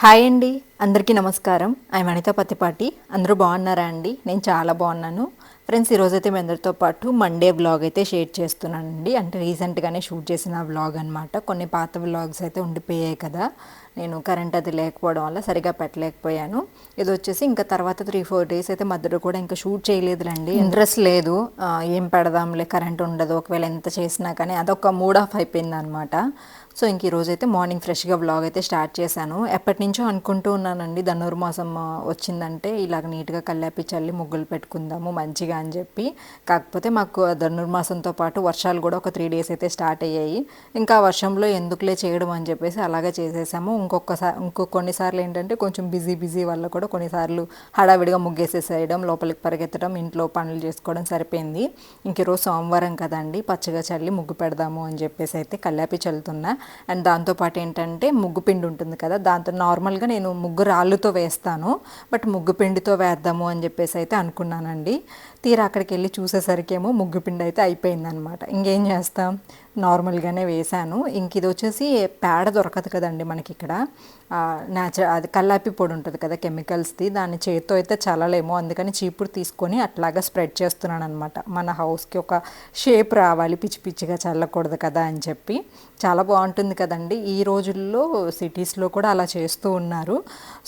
Hi అండి అందరికీ నమస్కారం. ఐ అనిత పత్తిపాటి. అందరూ బాగున్నారా అండి? నేను చాలా బాగున్నాను. ఫ్రెండ్స్ ఈరోజైతే మీ అందరితో పాటు మండే వ్లాగ్ అయితే షేర్ చేస్తున్నానండి. అంటే రీసెంట్గానే షూట్ చేసిన వ్లాగ్ అనమాట కొన్ని పాత వ్లాగ్స్ అయితే ఉండిపోయాయి కదా. నేను కరెంట్ అది లేకపోవడం వల్ల సరిగా పెట్టలేకపోయాను. ఇది వచ్చేసి ఇంకా తర్వాత త్రీ ఫోర్ డేస్ అయితే మధ్యలో కూడా ఇంకా షూట్ చేయలేదులండి. ఇంట్రెస్ట్ లేదు. ఏం పెడదాంలే కరెంట్ ఉండదు. ఒకవేళ ఎంత చేసినా కానీ అదొక మూడ్ ఆఫ్ అయిపోయింది అనమాట సో ఇంక ఈ రోజు అయితే మార్నింగ్ ఫ్రెష్గా బ్లాగ్ అయితే స్టార్ట్ చేశాను. ఎప్పటి నుంచో అనుకుంటూ ఉన్నానండి ధనుర్మాసం వచ్చిందంటే ఇలాగ నీట్గా కల్లాపి చల్లి ముగ్గులు పెట్టుకుందాము మంచిగా అని చెప్పి. కాకపోతే మాకు ధనుర్మాసంతో పాటు వర్షాలు కూడా ఒక త్రీ డేస్ అయితే స్టార్ట్ అయ్యాయి. ఇంకా వర్షంలో ఎందుకులే చేయడం అని చెప్పేసి అలాగే చేసేసాము. ఇంకొకసారి ఇంకో కొన్నిసార్లు ఏంటంటే కొంచెం బిజీ బిజీ వల్ల కూడా కొన్నిసార్లు హడావిడిగా ముగ్గేసేసేయడం లోపలికి పరిగెత్తడం ఇంట్లో పనులు చేసుకోవడం సరిపోయింది. ఇంక ఈరోజు సోమవారం కదండి పచ్చగా చల్లి ముగ్గు పెడదాము అని చెప్పేసి అయితే కల్లాపి చల్లుతున్నా. అండ్ దాంతోపాటు ఏంటంటే ముగ్గు పిండి ఉంటుంది కదా దాంతో నార్మల్గా నేను ముగ్గు రాళ్ళుతో వేస్తాను బట్ ముగ్గు పిండితో వేద్దాము అని చెప్పేసి అయితే అనుకున్నానండి. తీరా అక్కడికి వెళ్ళి చూసేసరికేమో ముగ్గు పిండి అయితే అయిపోయిందనమాట ఇంకేం చేస్తాం? నార్మల్గానే వేశాను. ఇంక ఇది వచ్చేసి పేడ దొరకదు కదండి మనకి ఇక్కడ న్యాచురల్ అది కల్లాపి పొడి ఉంటుంది కదా కెమికల్స్ది దాన్ని చేతితో అయితే చల్లలేము. అందుకని చీపురు తీసుకొని అట్లాగా స్ప్రెడ్ చేస్తున్నాను అనమాట మన హౌస్కి ఒక షేప్ రావాలి పిచ్చి పిచ్చిగా చల్లకూడదు కదా అని చెప్పి. చాలా బాగుంటుంది కదండి. ఈ రోజుల్లో సిటీస్లో కూడా అలా చేస్తూ ఉన్నారు.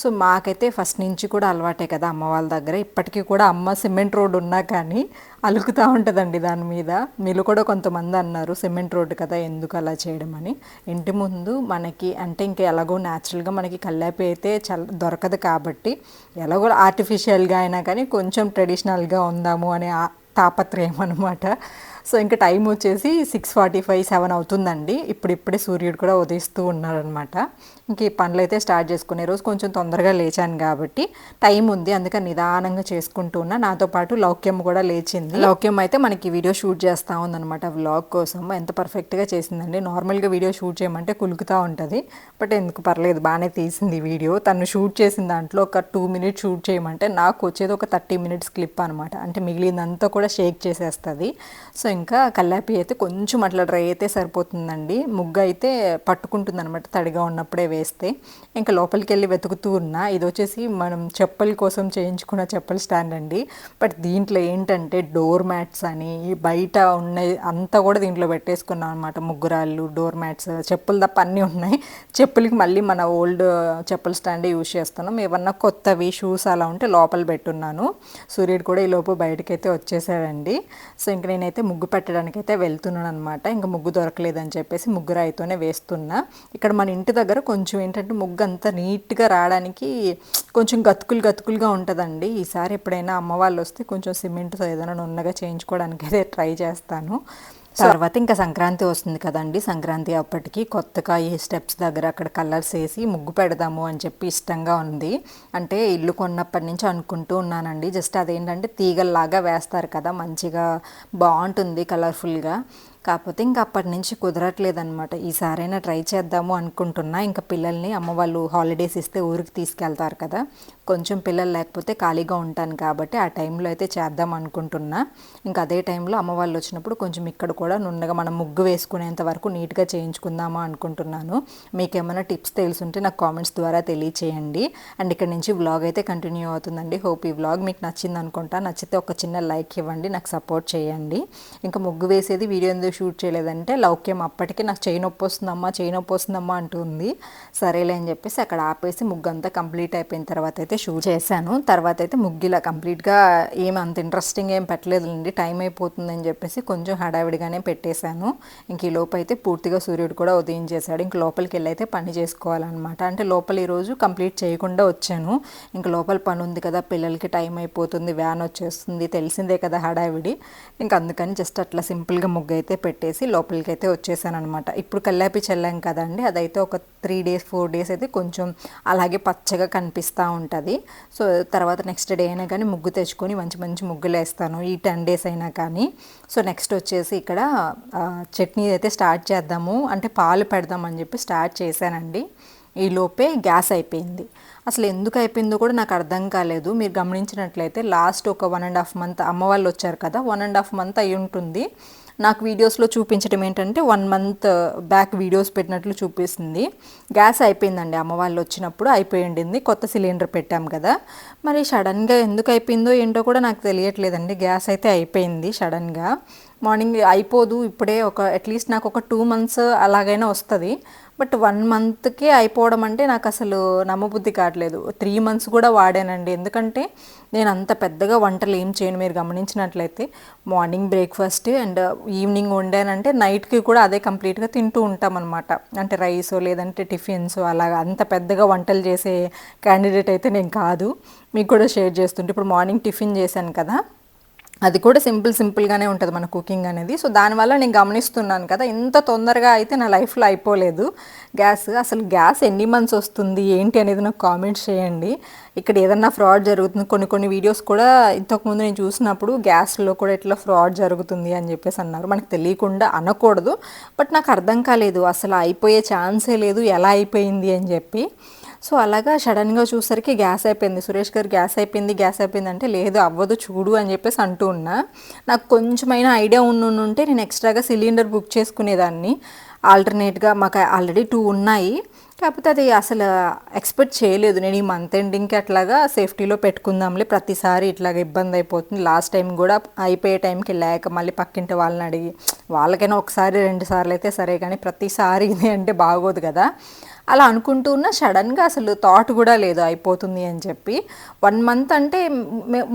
సో మాకైతే ఫస్ట్ నుంచి కూడా అలవాటే కదా అమ్మ వాళ్ళ దగ్గర. ఇప్పటికీ కూడా అమ్మ సిమెంట్ రోడ్ ఉన్నా కానీ అలుకుతూ ఉంటుందండి దాని మీద. మీరు కూడా కొంతమంది అన్నారు సిమెంట్ రోడ్డు కదా ఎందుకు అలా చేయడం అని. ఇంటి ముందు మనకి అంటే ఇంకా ఎలాగో న్యాచురల్గా మనకి కల్లాపి అయితే చల్ దొరకదు కాబట్టి ఎలాగో ఆర్టిఫిషియల్గా అయినా కానీ కొంచెం ట్రెడిషనల్గా ఉందాము అనే తాపత్రయం అనమాట సో ఇంకా టైం వచ్చేసి సిక్స్ ఫార్టీ ఫైవ్ సెవెన్ అవుతుందండి. ఇప్పుడిప్పుడే సూర్యుడు కూడా ఉదయిస్తూ ఉన్నారనమాట ఇంక ఈ పనులు అయితే స్టార్ట్ చేసుకునే రోజు కొంచెం తొందరగా లేచాను కాబట్టి టైం ఉంది. అందుకని నిదానంగా చేసుకుంటూ ఉన్నా. నాతో పాటు లౌక్యం కూడా లేచింది. లౌక్యం అయితే మనకి వీడియో షూట్ చేస్తూ ఉందన్నమాట. వ్లాగ్ కోసం ఎంత పర్ఫెక్ట్గా చేసిందండి నార్మల్గా వీడియో షూట్ చేయమంటే కులుకుతూ ఉంటుంది. బట్ ఎందుకు పర్లేదు బాగానే తీసింది వీడియో. తను షూట్ చేసిన దాంట్లో ఒక టూ మినిట్స్ షూట్ చేయమంటే నాకు వచ్చేది ఒక థర్టీ మినిట్స్ క్లిప్ అనమాట అంటే మిగిలిందంతా కూడా షేక్ చేసేస్తుంది. సో ఇంకా కల్లాపి అయితే కొంచెం అట్లా డ్రై అయితే సరిపోతుందండి. ముగ్గు అయితే పట్టుకుంటుంది అనమాట తడిగా ఉన్నప్పుడే వేస్తే ఇంకా లోపలికి వెళ్ళి వెతుకుతూ ఉన్నా ఇది వచ్చేసి మనం చెప్పుల కోసం చేయించుకున్న చెప్పుల స్టాండ్ అండి. బట్ దీంట్లో ఏంటంటే డోర్ మ్యాట్స్ అని బయట ఉన్నాయి అంతా కూడా దీంట్లో పెట్టేసుకున్నాం అనమాట ముగ్గురాళ్ళు డోర్ మ్యాట్స్ చెప్పులు తప్ప అన్నీ ఉన్నాయి. చెప్పులకి మళ్ళీ మన ఓల్డ్ చెప్పుల స్టాండే యూజ్ చేస్తున్నాం. ఏమన్నా కొత్తవి షూస్ అలా ఉంటే లోపల పెట్టున్నాను. సూర్యుడు కూడా ఈ లోపు బయటకి అయితే వచ్చేసాడండి. సో ఇంక నేనైతే ముగ్గు పెట్టడానికి అయితే వెళ్తున్నాను అనమాట ఇంకా ముగ్గు దొరకలేదని చెప్పేసి ముగ్గురు రాయితోనే వేస్తున్నా. ఇక్కడ మన ఇంటి దగ్గర కొంచెం ఏంటంటే ముగ్గు అంతా నీట్గా రావడానికి కొంచెం గతుకులు గతుకులుగా ఉంటుందండి. ఈసారి ఎప్పుడైనా అమ్మ వాళ్ళు వస్తే కొంచెం సిమెంట్తో ఏదైనా నున్నగా చేయించుకోవడానికి అయితే ట్రై చేస్తాను. తర్వాత ఇంకా సంక్రాంతి వస్తుంది కదండి. సంక్రాంతి అప్పటికి కొత్తగా ఈ స్టెప్స్ దగ్గర అక్కడ కలర్స్ వేసి ముగ్గు పెడదాము అని చెప్పి ఇష్టంగా ఉంది. అంటే ఇల్లు కొన్నప్పటి నుంచి అనుకుంటూ ఉన్నానండి. జస్ట్ అదేంటంటే తీగల్లాగా వేస్తారు కదా మంచిగా బాగుంటుంది కలర్ఫుల్గా. కాకపోతే ఇంకా అప్పటి నుంచి కుదరట్లేదనమాట ఈసారైనా ట్రై చేద్దాము అనుకుంటున్నా. ఇంకా పిల్లల్ని అమ్మ వాళ్ళు హాలిడేస్ ఇస్తే ఊరికి తీసుకెళ్తారు కదా. కొంచెం పిల్లలు లేకపోతే ఖాళీగా ఉంటాను కాబట్టి ఆ టైంలో అయితే చేద్దాం అనుకుంటున్నా. ఇంకా అదే టైంలో అమ్మ వాళ్ళు వచ్చినప్పుడు కొంచెం ఇక్కడ కూడా నున్నగా మనం ముగ్గు వేసుకునేంత వరకు నీట్గా చేయించుకుందామా అనుకుంటున్నాను. మీకు ఏమైనా టిప్స్ తెలుసుంటే నాకు కామెంట్స్ ద్వారా తెలియచేయండి. అండ్ ఇక్కడ నుంచి వ్లాగ్ అయితే కంటిన్యూ అవుతుందండి. హోప్ ఈ వ్లాగ్ మీకు నచ్చింది అనుకుంటా. నచ్చితే ఒక చిన్న లైక్ ఇవ్వండి నాకు సపోర్ట్ చేయండి. ఇంకా ముగ్గు వేసేది వీడియో ఎందుకు షూట్ చేయలేదంటే లౌక్యం అప్పటికే నాకు చేయి నొప్పి వస్తుందమ్మా చేయి నొప్పి వస్తుందమ్మా అంటుంది. సరేలే అని చెప్పేసి అక్కడ ఆపేసి ముగ్గు అంతా కంప్లీట్ అయిపోయిన తర్వాత అయితే షూట్ చేశాను. తర్వాత అయితే ముగ్గిలా కంప్లీట్గా ఏం అంత ఇంట్రెస్టింగ్ ఏం పెట్టలేదులేండి. టైం అయిపోతుందని చెప్పేసి కొంచెం హడావిడిగానే పెట్టేశాను. ఇంక ఈ లోపు అయితే పూర్తిగా సూర్యుడు కూడా ఉదయించేశాడు ఇంక లోపలికి వెళ్ళి అయితే పని చేసుకోవాలన్నమాట. అంటే లోపల ఈరోజు కంప్లీట్ చేయకుండా వచ్చాను. ఇంక లోపల పని ఉంది కదా పిల్లలకి టైం అయిపోతుంది వ్యాన్ వచ్చేస్తుంది తెలిసిందే కదా హడావిడి. ఇంక అందుకని జస్ట్ అట్లా సింపుల్గా ముగ్గు అయితే పెట్టేసి లోపలికి అయితే వచ్చేసాను అనమాట ఇప్పుడు కల్లాపి చల్లాం కదండి అదైతే ఒక త్రీ డేస్ ఫోర్ డేస్ అయితే కొంచెం అలాగే పచ్చగా కనిపిస్తూ ఉంటుంది. సో తర్వాత నెక్స్ట్ డే అయినా కానీ ముగ్గు తెచ్చుకొని మంచి మంచి ముగ్గులు వేస్తాను. ఈ టెన్ డేస్ అయినా కానీ. సో నెక్స్ట్ వచ్చేసి ఇక్కడ చట్నీ అయితే స్టార్ట్ చేద్దాము. అంటే పాలు పెడదామని చెప్పి స్టార్ట్ చేశానండి. ఈ లోపే గ్యాస్ అయిపోయింది. అసలు ఎందుకు అయిపోయిందో కూడా నాకు అర్థం కాలేదు. మీరు గమనించినట్లయితే లాస్ట్ ఒక వన్ అండ్ హాఫ్ మంత్ అమ్మ వాళ్ళు వచ్చారు కదా వన్ అండ్ హాఫ్ మంత్ అయి ఉంటుంది. నాకు వీడియోస్లో చూపించడం ఏంటంటే వన్ మంత్ బ్యాక్ వీడియోస్ పెట్టినట్లు చూపిస్తుంది. గ్యాస్ అయిపోయిందండి అమ్మ వాళ్ళు వచ్చినప్పుడు అయిపోయి ఉండింది కొత్త సిలిండర్ పెట్టాం కదా. మరి సడన్గా ఎందుకు అయిపోయిందో ఏంటో కూడా నాకు తెలియట్లేదండి. గ్యాస్ అయితే అయిపోయింది సడన్గా మార్నింగ్ అయిపోదు ఇప్పుడే ఒక అట్లీస్ట్ నాకు ఒక టూ మంత్స్ అలాగైనా వస్తుంది. బట్ వన్ మంత్కే అయిపోవడం అంటే నాకు అసలు నమ్మబుద్ధి కావట్లేదు. త్రీ మంత్స్ కూడా వాడానండి. ఎందుకంటే నేను అంత పెద్దగా వంటలు ఏం చేయను మీరు గమనించినట్లయితే. మార్నింగ్ బ్రేక్ఫాస్ట్ అండ్ ఈవినింగ్ వండానంటే నైట్కి కూడా అదే కంప్లీట్గా తింటూ ఉంటామన్నమాట. అంటే రైస్ లేదంటే టిఫిన్స్ అలాగా అంత పెద్దగా వంటలు చేసే క్యాండిడేట్ అయితే నేను కాదు. మీకు కూడా షేర్ చేస్తుంటే ఇప్పుడు మార్నింగ్ టిఫిన్ చేశాను కదా. అది కూడా సింపుల్ సింపుల్గానే ఉంటుంది మన కుకింగ్ అనేది. సో దానివల్ల నేను గమనిస్తున్నాను కదా ఇంత తొందరగా అయితే నా లైఫ్లో అయిపోలేదు. గ్యాస్ అసలు గ్యాస్ ఎన్ని మంత్స్ వస్తుంది ఏంటి అనేది నాకు కామెంట్స్ చేయండి. ఇక్కడ ఏదన్నా ఫ్రాడ్ జరుగుతుంది కొన్ని కొన్ని వీడియోస్ కూడా ఇంతకుముందు నేను చూసినప్పుడు గ్యాస్లో కూడా ఇట్లా ఫ్రాడ్ జరుగుతుంది అని చెప్పేసి అన్నారు. మనకు తెలియకుండా అనకూడదు బట్ నాకు అర్థం కాలేదు అసలు అయిపోయే ఛాన్సే లేదు ఎలా అయిపోయింది అని చెప్పి. సో అలాగా సడన్గా చూసరికి గ్యాస్ అయిపోయింది. సురేష్ గారు గ్యాస్ అయిపోయింది గ్యాస్ అయిపోయింది అంటే లేదు అవ్వదు చూడు అని చెప్పేసి అంటూ ఉన్నా. నాకు కొంచెమైనా ఐడియా ఉంటే నేను ఎక్స్ట్రాగా సిలిండర్ బుక్ చేసుకునేదాన్ని. ఆల్టర్నేట్గా మాకు ఆల్రెడీ టూ ఉన్నాయి. కాకపోతే అది అసలు ఎక్స్పెక్ట్ చేయలేదు. నేను ఈ మంత్ ఎండింగ్కి అట్లాగా సేఫ్టీలో పెట్టుకుందాంలే ప్రతిసారి ఇట్లాగ ఇబ్బంది అయిపోతుంది. లాస్ట్ టైం కూడా అయిపోయే టైంకి లేక మళ్ళీ పక్కింటి వాళ్ళని అడిగి వాళ్ళకైనా ఒకసారి రెండు సార్లు అయితే సరే కానీ ప్రతిసారి ఇది అంటే బాగోదు కదా. అలా అనుకుంటూ ఉన్న సడన్గా అసలు థాట్ కూడా లేదు అయిపోతుంది అని చెప్పి. వన్ మంత్ అంటే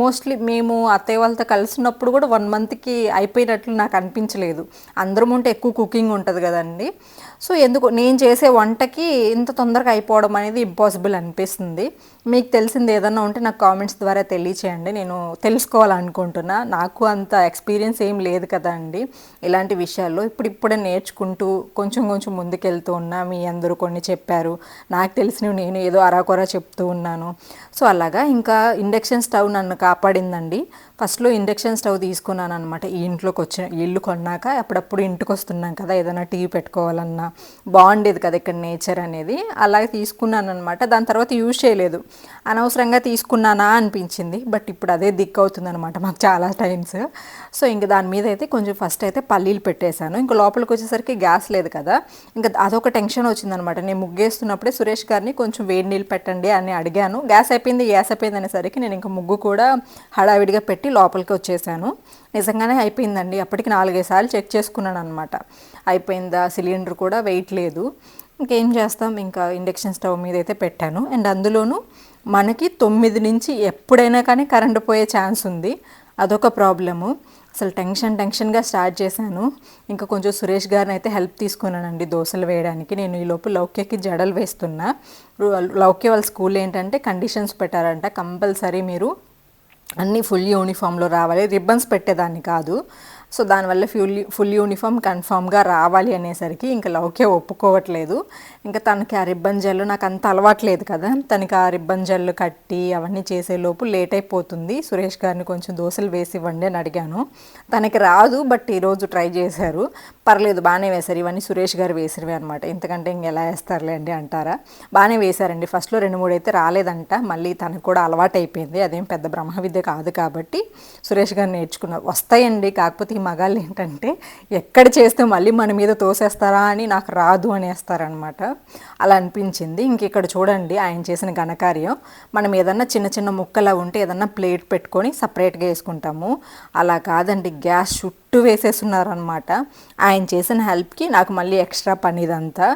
మోస్ట్లీ మేము అత్తయ్య వాళ్ళతో కలిసినప్పుడు కూడా వన్ మంత్కి అయిపోయినట్లు నాకు అనిపించలేదు. అందరం ఉంటే ఎక్కువ కుకింగ్ ఉంటుంది కదండి. సో ఎందుకు నేను చేసే వంటకి ఇంత తొందరగా అయిపోవడం అనేది ఇంపాసిబుల్ అనిపిస్తుంది. మీకు తెలిసింది ఏదన్నా ఉంటే నాకు కామెంట్స్ ద్వారా తెలియచేయండి. నేను తెలుసుకోవాలనుకుంటున్నా. నాకు అంత ఎక్స్పీరియన్స్ ఏం లేదు కదా అండి ఇలాంటి విషయాల్లో. ఇప్పుడు ఇప్పుడే నేర్చుకుంటూ కొంచెం కొంచెం ముందుకెళ్తూ ఉన్నా. మీ అందరూ కొన్ని చెప్పారు. నాకు తెలిసినవి నేను ఏదో అరాకొరా చెప్తూ ఉన్నాను. సో అలాగా ఇంకా ఇండక్షన్ స్టవ్ నన్ను కాపాడిందండి. ఫస్ట్లో ఇండక్షన్ స్టవ్ తీసుకున్నాను అనమాట ఈ ఇంట్లోకి వచ్చిన ఇల్లు కొన్నాక అప్పుడప్పుడు ఇంటికి వస్తున్నాం కదా ఏదైనా టీవీ పెట్టుకోవాలన్నా. బాగుండేది కదా ఇక్కడ నేచర్ అనేది. అలాగే తీసుకున్నాను అనమాట దాని తర్వాత యూజ్ చేయలేదు. అనవసరంగా తీసుకున్నానా అనిపించింది బట్ ఇప్పుడు అదే దిక్కు అవుతుందనమాట మాకు చాలా టైమ్స్. సో ఇంక దాని మీద అయితే కొంచెం ఫస్ట్ అయితే పల్లీలు పెట్టేశాను. ఇంకా లోపలికి వచ్చేసరికి గ్యాస్ లేదు కదా. ఇంకా అదొక టెన్షన్ వచ్చిందనమాట నేను ముగ్గేస్తున్నప్పుడే సురేష్ గారిని కొంచెం వేడి నీళ్ళు పెట్టండి అని అడిగాను. గ్యాస్ అయిపోయింది గ్యాస్ అయిపోయింది అనేసరికి నేను ఇంకా ముగ్గు కూడా హడావిడిగా పెట్టి లోపలికి వచ్చేసాను. నిజంగానే అయిపోయిందండి. అప్పటికి నాలుగైదు సార్లు చెక్ చేసుకున్నాను అనమాట అయిపోయిందా? సిలిండర్ కూడా వెయిట్ లేదు. ఇంకేం చేస్తాం? ఇంకా ఇండక్షన్ స్టవ్ మీద అయితే పెట్టాను. అండ్ అందులోనూ మనకి తొమ్మిది నుంచి ఎప్పుడైనా కానీ కరెంటు పోయే ఛాన్స్ ఉంది. అదొక ప్రాబ్లము. అసలు టెన్షన్ టెన్షన్గా స్టార్ట్ చేశాను. ఇంకా కొంచెం సురేష్ గారిని అయితే హెల్ప్ తీసుకున్నానండి దోశలు వేయడానికి. నేను ఈ లోపు లౌక్యకి జడలు వేస్తున్నా. లౌక్య వాళ్ళ స్కూల్ ఏంటంటే కండిషన్స్ పెట్టారంట. కంపల్సరీ మీరు అన్నీ ఫుల్ యూనిఫామ్లో రావాలి. రిబ్బన్స్ పెట్టేదాన్ని కాదు. సో దానివల్ల ఫుల్ ఫుల్ యూనిఫామ్ కన్ఫామ్గా రావాలి అనేసరికి ఇంకా లవ్కే ఒప్పుకోవట్లేదు. ఇంకా తనకి ఆ రిబ్బన్ జల్లు నాకు అంత అలవాట్లేదు కదా. తనకి ఆ రిబ్బన్ జల్లు కట్టి అవన్నీ చేసే లోపు లేట్ అయిపోతుంది. సురేష్ గారిని కొంచెం దోశలు వేసి ఇవ్వండి అని అడిగాను. తనకి రాదు బట్ ఈరోజు ట్రై చేశారు. పర్లేదు బాగానే వేశారు. ఇవన్నీ సురేష్ గారు వేసినవి అనమాట ఇంతకంటే ఇంకెలా వేస్తారులే అండి అంటారా? బాగానే వేశారండి. ఫస్ట్లో రెండు మూడు అయితే రాలేదంట. మళ్ళీ తనకు కూడా అలవాటు అయిపోయింది అదేం పెద్ద బ్రహ్మ విద్య కాదు కాబట్టి సురేష్ గారు నేర్చుకున్నారు వస్తాయండి. కాకపోతే మగాళ్ళు ఏంటంటే ఎక్కడ చేస్తే మళ్ళీ మన మీద తోసేస్తారా అని నాకు రాదు అనేస్తారనమాట అలా అనిపించింది. ఇంక ఇక్కడ చూడండి ఆయన చేసిన ఘనకార్యం. మనం ఏదన్నా చిన్న చిన్న ముక్కలా ఉంటే ఏదన్నా ప్లేట్ పెట్టుకొని సపరేట్గా వేసుకుంటాము. అలా కాదండి గ్యాస్ చుట్టూ వేసేస్తున్నారనమాట ఆయన చేసిన హెల్ప్కి నాకు మళ్ళీ ఎక్స్ట్రా పని ఇదంతా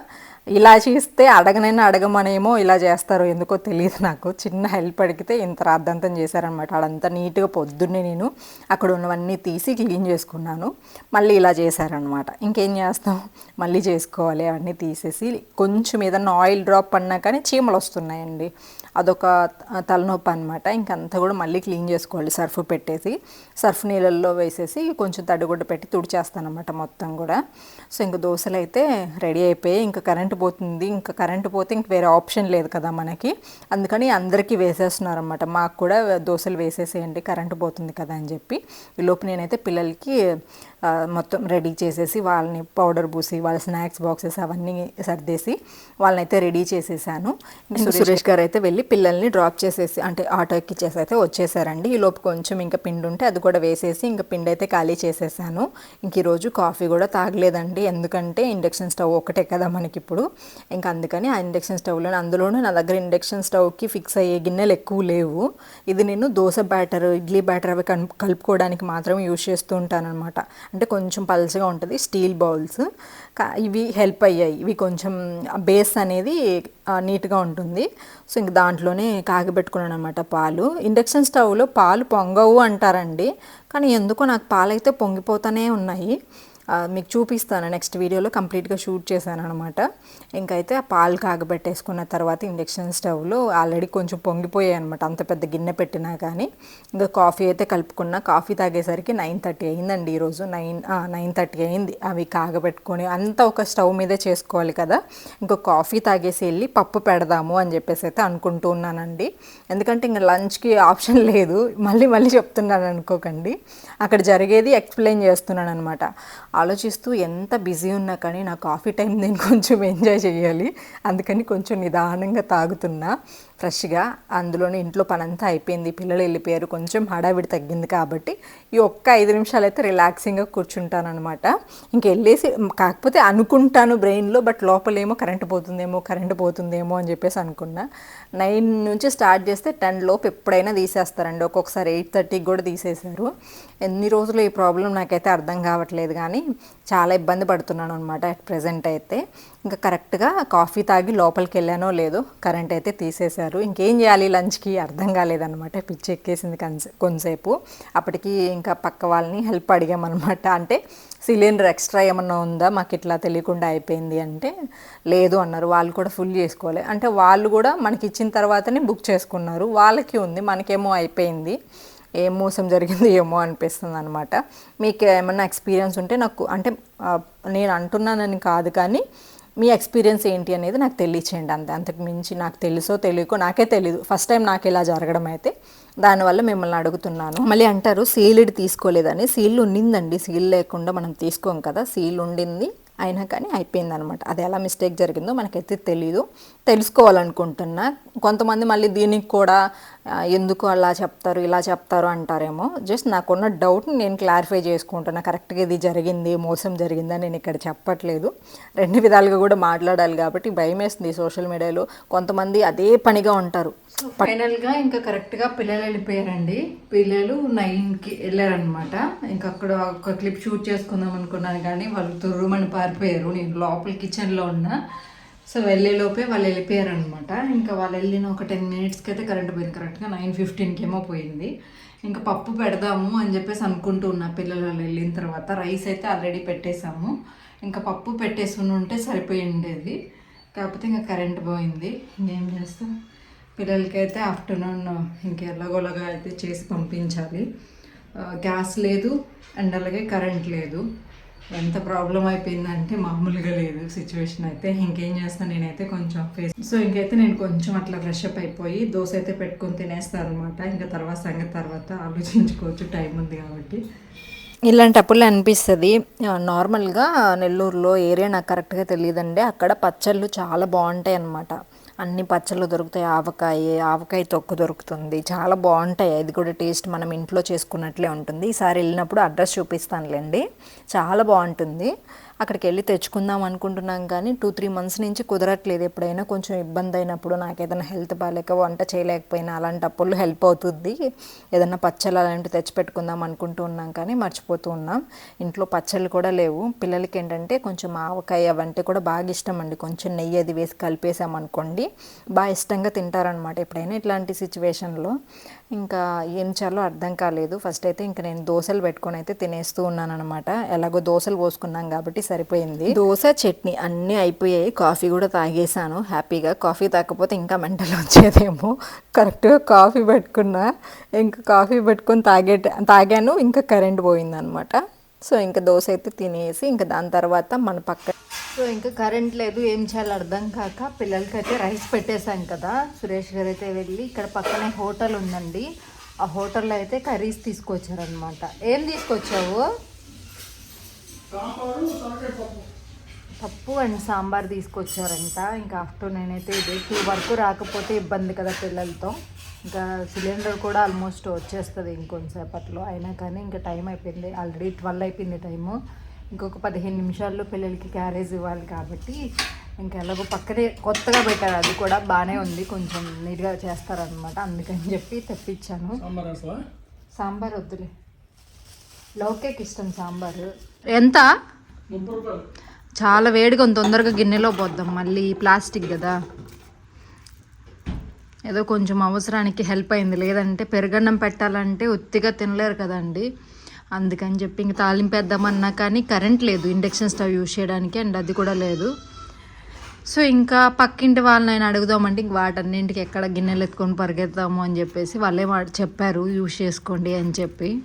ఇలా చేస్తే అడగనైనా అడగమనేమో ఇలా చేస్తారు ఎందుకో తెలియదు నాకు. చిన్న హెల్ప్ అడిగితే ఇంత రాద్దంతం చేశారనమాట అదంతా నీట్గా పొద్దున్నే నేను అక్కడ ఉన్నవన్నీ తీసి క్లీన్ చేసుకున్నాను. మళ్ళీ ఇలా చేశారనమాట ఇంకేం చేస్తాం? మళ్ళీ చేసుకోవాలి. అవన్నీ తీసేసి కొంచెం ఏదన్నా ఆయిల్ డ్రాప్ అన్నా కానీ చీమలు వస్తున్నాయండి అదొక తలనొప్పి అనమాట ఇంకంతా కూడా మళ్ళీ క్లీన్ చేసుకోవాలి సర్ఫ్ పెట్టేసి. సర్ఫ్ నీళ్ళల్లో వేసేసి కొంచెం తడిగుడ్డ పెట్టి తుడిచేస్తానమాట మొత్తం కూడా. సో ఇంక దోశలు అయితే రెడీ అయిపోయి ఇంకా కరెంటు పోతుంది. ఇంకా కరెంటు పోతే ఇంక వేరే ఆప్షన్ లేదు కదా మనకి. అందుకని అందరికీ వేసేస్తున్నారనమాట మాకు కూడా దోశలు వేసేసేయండి కరెంటు పోతుంది కదా అని చెప్పి. ఈ లోపు నేనైతే పిల్లలకి మొత్తం రెడీ చేసేసి వాళ్ళని పౌడర్ పూసి వాళ్ళ స్నాక్స్ బాక్సెస్ అవన్నీ సర్దేసి వాళ్ళని అయితే రెడీ చేసేసాను. సురేష్ గారు. అయితే వెళ్ళి పిల్లల్ని డ్రాప్ చేసేసి అంటే ఆటో ఎక్కిచ్చేసి అయితే వచ్చేసారండి. ఈ లోపు కొంచెం ఇంకా పిండి ఉంటే అది కూడా వేసేసి ఇంకా పిండి అయితే ఖాళీ చేసేసాను. ఇంక ఈరోజు కాఫీ కూడా తాగలేదండి. ఎందుకంటే ఇండక్షన్ స్టవ్ ఒకటే కదా మనకి ఇప్పుడు ఇంకా అందుకని ఆ ఇండక్షన్ స్టవ్లో అందులోనూ నా దగ్గర ఇండక్షన్ స్టవ్కి ఫిక్స్ అయ్యే గిన్నెలు ఎక్కువ లేవు. ఇది నేను దోశ బ్యాటర్ ఇడ్లీ బ్యాటర్ అవి కలుపుకోవడానికి మాత్రం యూజ్ చేస్తూ ఉంటాను అనమాట అంటే కొంచెం పల్చగా ఉంటుంది స్టీల్ బౌల్స్. ఇవి హెల్ప్ అయ్యాయి. ఇవి కొంచెం బేస్ అనేది నీట్గా ఉంటుంది. సో ఇంక దాంట్లోనే కాగబెట్టుకున్నాను అనమాట పాలు. ఇండక్షన్ స్టవ్లో పాలు పొంగవు అంటారండి. కానీ ఎందుకో నాకు పాలైతే పొంగిపోతూనే ఉన్నాయి. మీకు చూపిస్తాను. నెక్స్ట్ వీడియోలో కంప్లీట్గా షూట్ చేశాను అనమాట ఇంకైతే ఆ పాలు కాగబెట్టేసుకున్న తర్వాత ఇండక్షన్ స్టవ్లో ఆల్రెడీ కొంచెం పొంగిపోయాయి అనమాట అంత పెద్ద గిన్నె పెట్టినా కానీ. ఇంకా కాఫీ అయితే కలుపుకున్న కాఫీ తాగేసరికి నైన్ థర్టీ అయిందండి ఈరోజు. నైన్ నైన్ థర్టీ అయింది అవి కాగబెట్టుకొని. అంతా ఒక స్టవ్ మీదే చేసుకోవాలి కదా. ఇంకో కాఫీ తాగేసి వెళ్ళి పప్పు పెడదాము అని చెప్పేసి అయితే అనుకుంటూ ఉన్నానండి. ఎందుకంటే ఇంకా లంచ్కి ఆప్షన్ లేదు. మళ్ళీ మళ్ళీ చెప్తున్నాను అనుకోకండి. అక్కడ జరిగేది ఎక్స్ప్లెయిన్ చేస్తున్నాను అనమాట ఆలోచిస్తూ ఎంత బిజీ ఉన్నా కానీ నా కాఫీ టైం నేను కొంచెం ఎంజాయ్ చేయాలి. అందుకని కొంచెం నిదానంగా తాగుతున్నా. ఫ్రెష్గా అందులోనే ఇంట్లో పనంతా అయిపోయింది. పిల్లలు వెళ్ళిపోయారు. కొంచెం హడావిడి తగ్గింది కాబట్టి ఈ ఒక్క ఐదు నిమిషాలు అయితే రిలాక్సింగ్గా కూర్చుంటాను అనమాట ఇంక వెళ్ళేసి కాకపోతే అనుకుంటాను బ్రెయిన్లో బట్ లోపలేమో కరెంట్ పోతుందేమో కరెంట్ పోతుందేమో అని చెప్పేసి అనుకున్నా. నైన్ నుంచి స్టార్ట్ చేస్తే టెన్ లోపు ఎప్పుడైనా తీసేస్తారండి. ఒక్కొక్కసారి ఎయిట్ థర్టీకి కూడా తీసేశారు. ఎన్ని రోజులు ఈ ప్రాబ్లం నాకైతే అర్థం కావట్లేదు కానీ చాలా ఇబ్బంది పడుతున్నాను అనమాట అట్ ప్రజెంట్ అయితే. ఇంకా కరెక్ట్గా కాఫీ తాగి లోపలికి వెళ్ళానో లేదో కరెంట్ అయితే తీసేశారు. ఇంకేం చేయాలి లంచ్కి? అర్థం కాలేదన్నమాట. పిచ్చి ఎక్కేసింది కన్సే కొంతసేపు. అప్పటికి ఇంకా పక్క వాళ్ళని హెల్ప్ అడిగామన్నమాట. అంటే సిలిండర్ ఎక్స్ట్రా ఏమన్నా ఉందా? మాకు ఇట్లా తెలియకుండా అయిపోయింది అంటే లేదు అన్నారు. వాళ్ళు కూడా ఫుల్ చేసుకోవాలి. అంటే వాళ్ళు కూడా మనకి ఇచ్చిన తర్వాతనే బుక్ చేసుకున్నారు. వాళ్ళకి ఉంది. మనకేమో అయిపోయింది. ఏం మోసం జరిగింది ఏమో అనిపిస్తుంది అనమాట మీకు ఏమన్నా ఎక్స్పీరియన్స్ ఉంటే నాకు అంటే నేను అంటున్నానని కాదు కానీ మీ ఎక్స్పీరియన్స్ ఏంటి అనేది నాకు తెలియచేయండి అంతే. అంతకు మించి నాకు తెలుసో తెలియకో నాకే తెలీదు. ఫస్ట్ టైం నాకు ఇలా జరగడం అయితే దానివల్ల మిమ్మల్ని అడుగుతున్నాను. మళ్ళీ అంటారు సీల్డ్ తీసుకోలేదని. సీల్ ఉండిందండి. సీల్ లేకుండా మనం తీసుకోం కదా. సీల్ ఉండింది అయినా కానీ అయిపోయింది అనమాట అది ఎలా మిస్టేక్ జరిగిందో మనకైతే తెలీదు. తెలుసుకోవాలనుకుంటున్నా. కొంతమంది మళ్ళీ దీనికి కూడా ఎందుకు అలా చెప్తారు ఇలా చెప్తారు అంటారేమో. జస్ట్ నాకున్న డౌట్ని నేను క్లారిఫై చేసుకుంటున్నా. కరెక్ట్గా ఇది జరిగింది మోసం జరిగిందని నేను ఇక్కడ చెప్పట్లేదు. రెండు విధాలుగా కూడా మాట్లాడాలి కాబట్టి భయం వేస్తుంది సోషల్ మీడియాలో కొంతమంది అదే పనిగా ఉంటారు. ఫైనల్గా ఇంకా కరెక్ట్గా పిల్లలు వెళ్ళిపోయారండి. పిల్లలు నైన్కి వెళ్ళారనమాట ఇంకా అక్కడ ఒక క్లిప్ షూట్ చేసుకుందాం అనుకున్నాను కానీ వాళ్ళు తుర్రుమని పారిపోయారు. నేను లోపల కిచెన్లో ఉన్నా. సో వెళ్ళేలోపే వాళ్ళు వెళ్ళిపోయారు అనమాట ఇంకా వాళ్ళు వెళ్ళిన ఒక టెన్ మినిట్స్కి అయితే కరెంట్ పోయింది. కరెక్ట్గా నైన్ ఫిఫ్టీన్కి ఏమో పోయింది. ఇంకా పప్పు పెడదాము అని చెప్పేసి అనుకుంటూ ఉన్నా పిల్లలు వాళ్ళు వెళ్ళిన తర్వాత. రైస్ అయితే ఆల్రెడీ పెట్టేశాము. ఇంకా పప్పు పెట్టేసి ఉంటే సరిపోయి ఉండేది. కాకపోతే ఇంకా కరెంట్ పోయింది. ఇంకేం చేస్తాం? పిల్లలకైతే ఆఫ్టర్నూన్ ఇంక అయితే చేసి పంపించాలి. గ్యాస్ లేదు. అండ్ అలాగే కరెంట్ లేదు. ఎంత ప్రాబ్లం అయిపోయిందంటే మామూలుగా లేదు. సిచ్యువేషన్ అయితే ఇంకేం చేస్తాను నేనైతే కొంచెం ఫేస్ సో ఇంకైతే నేను కొంచెం అట్లా ఫ్రెష్ అప్ అయిపోయి దోశ అయితే పెట్టుకొని తినేస్తాను అనమాట ఇంకా తర్వాత సంగతి తర్వాత ఆలోచించుకోవచ్చు. టైం ఉంది కాబట్టి. ఇలాంటప్పుడు అనిపిస్తుంది నార్మల్గా నెల్లూరులో ఏరియా నాకు కరెక్ట్గా తెలియదండి. అక్కడ పచ్చళ్ళు చాలా బాగుంటాయి అన్నమాట అన్ని పచ్చళ్ళు దొరుకుతాయి. ఆవకాయ ఆవకాయ తొక్కు దొరుకుతుంది. చాలా బాగుంటాయి. అది కూడా టేస్ట్ మనం ఇంట్లో చేసుకున్నట్లే ఉంటుంది. ఈసారి వెళ్ళినప్పుడు అడ్రస్ చూపిస్తానులేండి. చాలా బాగుంటుంది. అక్కడికి వెళ్ళి తెచ్చుకుందాం అనుకుంటున్నాం కానీ టూ త్రీ మంత్స్ నుంచి కుదరట్లేదు. ఎప్పుడైనా కొంచెం ఇబ్బంది అయినప్పుడు నాకు ఏదైనా హెల్త్ బాగాలేక వంట చేయలేకపోయినా అలాంటప్పుడు హెల్ప్ అవుతుంది. ఏదైనా పచ్చళ్ళు అలాంటివి తెచ్చి పెట్టుకుందాం అనుకుంటూ ఉన్నాం కానీ మర్చిపోతూ ఉన్నాం. ఇంట్లో పచ్చళ్ళు కూడా లేవు. పిల్లలకి ఏంటంటే కొంచెం ఆవకాయ అవంటే కూడా బాగా ఇష్టం అండి కొంచెం నెయ్యి అది వేసి కలిపేసామనుకోండి బాగా ఇష్టంగా తింటారనమాట ఎప్పుడైనా ఇట్లాంటి సిచ్యువేషన్లో ఇంకా ఏం చేయాలో అర్థం కాలేదు. ఫస్ట్ అయితే ఇంకా నేను దోశలు పెట్టుకొని అయితే తినేస్తూ ఉన్నాను అనమాట ఎలాగో దోశలు పోసుకున్నాం కాబట్టి సరిపోయింది. దోశ చట్నీ అన్నీ అయిపోయాయి. కాఫీ కూడా తాగేసాను హ్యాపీగా కాఫీ తాకపోతే ఇంకా మెంటల్ వచ్చేదేమో. కరెక్ట్గా కాఫీ పెట్టుకున్నా. ఇంకా కాఫీ పెట్టుకొని తాగే తాగాను. ఇంకా కరెంట్ పోయిందనమాట సో ఇంకా దోశ అయితే తినేసి ఇంకా దాని తర్వాత మన పక్క సో ఇంకా కరెంట్ లేదు ఏం చేయాలో అర్థం కాక పిల్లలకి అయితే రైస్ పెట్టేశాం కదా. సురేష్ గారు అయితే వెళ్ళి ఇక్కడ పక్కనే హోటల్ ఉందండి. ఆ హోటల్లో అయితే కర్రీస్ తీసుకొచ్చారనమాట ఏం తీసుకొచ్చావు? పప్పు. అండ్ సాంబార్ తీసుకొచ్చారంట. ఇంకా ఆఫ్టర్నూన్ అయితే ఇది టూ వరకు రాకపోతే ఇబ్బంది కదా పిల్లలతో. ఇంకా సిలిండర్ కూడా ఆల్మోస్ట్ వచ్చేస్తుంది ఇంకొంతసేపట్లో అయినా కానీ ఇంకా టైం అయిపోయింది. ఆల్రెడీ ట్వెల్వ్ అయిపోయింది టైము. ఇంకొక పదిహేను నిమిషాల్లో పిల్లలకి క్యారేజ్ ఇవ్వాలి కాబట్టి ఇంకా ఎలాగో పక్కనే కొత్తగా పెట్టారు. అది కూడా బాగానే ఉంది. కొంచెం నీట్గా చేస్తారనమాట అందుకని చెప్పి తెప్పించాను. సాంబార్ వద్దులే. లోకేకి ఇష్టం సాంబారు. ఎంత? చాలా వేడిగా ఉంది. తొందరగా గిన్నెలో పోద్దాం. మళ్ళీ ప్లాస్టిక్ కదా. ఏదో కొంచెం అవసరానికి హెల్ప్ అయింది. లేదంటే పెరుగన్నం పెట్టాలంటే ఒత్తిగా తినలేరు కదండి. అందుకని చెప్పి ఇంక తాలింపేద్దామన్నా కానీ కరెంట్ లేదు. ఇండక్షన్ స్టవ్ యూజ్ చేయడానికి అండ్ అది కూడా లేదు. సో ఇంకా పక్కింటి వాళ్ళని ఆయన అడుగుదామంటే ఇంక వాటన్నింటికి ఎక్కడ గిన్నెలు ఎత్తుకొని పరిగెత్తాము అని చెప్పేసి వాళ్ళే చెప్పారు యూజ్ చేసుకోండి అని చెప్పి.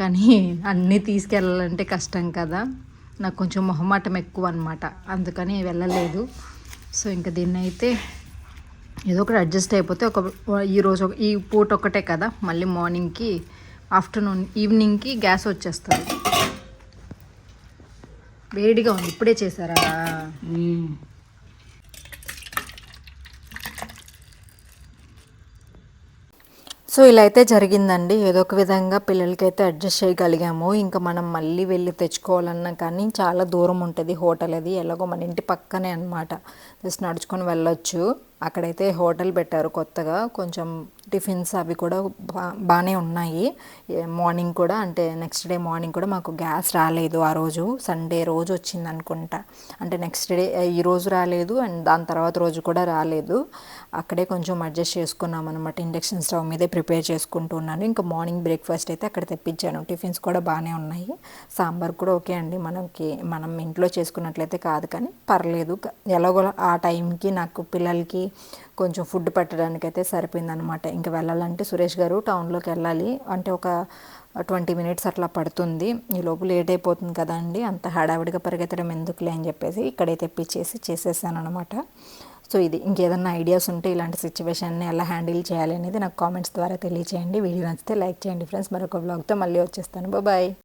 కానీ అన్నీ తీసుకెళ్ళాలంటే కష్టం కదా. నాకు కొంచెం మొహమాటం ఎక్కువ అనమాట అందుకని వెళ్ళలేదు. సో ఇంకా దీన్ని అయితే ఏదో ఒకటి అడ్జస్ట్ అయిపోతే ఒక ఈరోజు ఒక- ఈ పూట ఒకటే కదా. మళ్ళీ మార్నింగ్కి ఆఫ్టర్నూన్ ఈవినింగ్కి గ్యాస్ వచ్చేస్తుంది. వేడిగా ఉంది. ఇప్పుడే చేశారా? సో ఇలా అయితే జరిగిందండి. ఏదో ఒక విధంగా పిల్లలకైతే అడ్జస్ట్ చేయగలిగాము. ఇంకా మనం మళ్ళీ వెళ్ళి తెచ్చుకోవాలన్నా కానీ చాలా దూరం ఉంటుంది హోటల్ అది. ఎలాగో మన ఇంటి పక్కనే అనమాట జస్ట్ నడుచుకొని వెళ్ళొచ్చు. అక్కడైతే హోటల్ పెట్టారు కొత్తగా. కొంచెం టిఫిన్స్ అవి కూడా బా బాగానే ఉన్నాయి. మార్నింగ్ కూడా అంటే నెక్స్ట్ డే మార్నింగ్ కూడా మాకు గ్యాస్ రాలేదు ఆ రోజు. సండే రోజు వచ్చింది అనుకుంటా అంటే నెక్స్ట్ డే ఈ రోజు రాలేదు అండ్ దాని తర్వాత రోజు కూడా రాలేదు. అక్కడే కొంచెం అడ్జస్ట్ చేసుకున్నాం అనమాట ఇండక్షన్ స్టవ్ మీదే ప్రిపేర్ చేసుకుంటున్నాను ఇంకా మార్నింగ్ బ్రేక్ఫాస్ట్ అయితే అక్కడ తెప్పించాను. టిఫిన్స్ కూడా బాగానే ఉన్నాయి. సాంబార్ కూడా ఓకే అండి. మనకి మనం ఇంట్లో చేసుకున్నట్లయితే కాదు కానీ పర్లేదు. ఎలాగో ఆ టైంకి నాకు పిల్లలకి కొంచెం ఫుడ్ పెట్టడానికి అయితే సరిపోయిందనమాట ఇంకా వెళ్ళాలంటే సురేష్ గారు టౌన్లోకి వెళ్ళాలి. అంటే ఒక ట్వంటీ మినిట్స్ అట్లా పడుతుంది. ఈ లోపు లేట్ అయిపోతుంది కదండి అంత హడావిడిగా పరిగెత్తడం ఎందుకులే అని చెప్పేసి ఇక్కడే తెప్పించేసి చేసేసాను అనమాట సో ఇది ఇంకేదన్నా ఐడియాస్ ఉంటే ఇలాంటి సిచ్యువేషన్ని ఎలా హ్యాండిల్ చేయాలి అనేది నాకు కామెంట్స్ ద్వారా తెలియచేయండి. వీడియో నచ్చితే లైక్ చేయండి ఫ్రెండ్స్. మరొక బ్లాగ్తో మళ్ళీ వచ్చేస్తాను. బాయ్.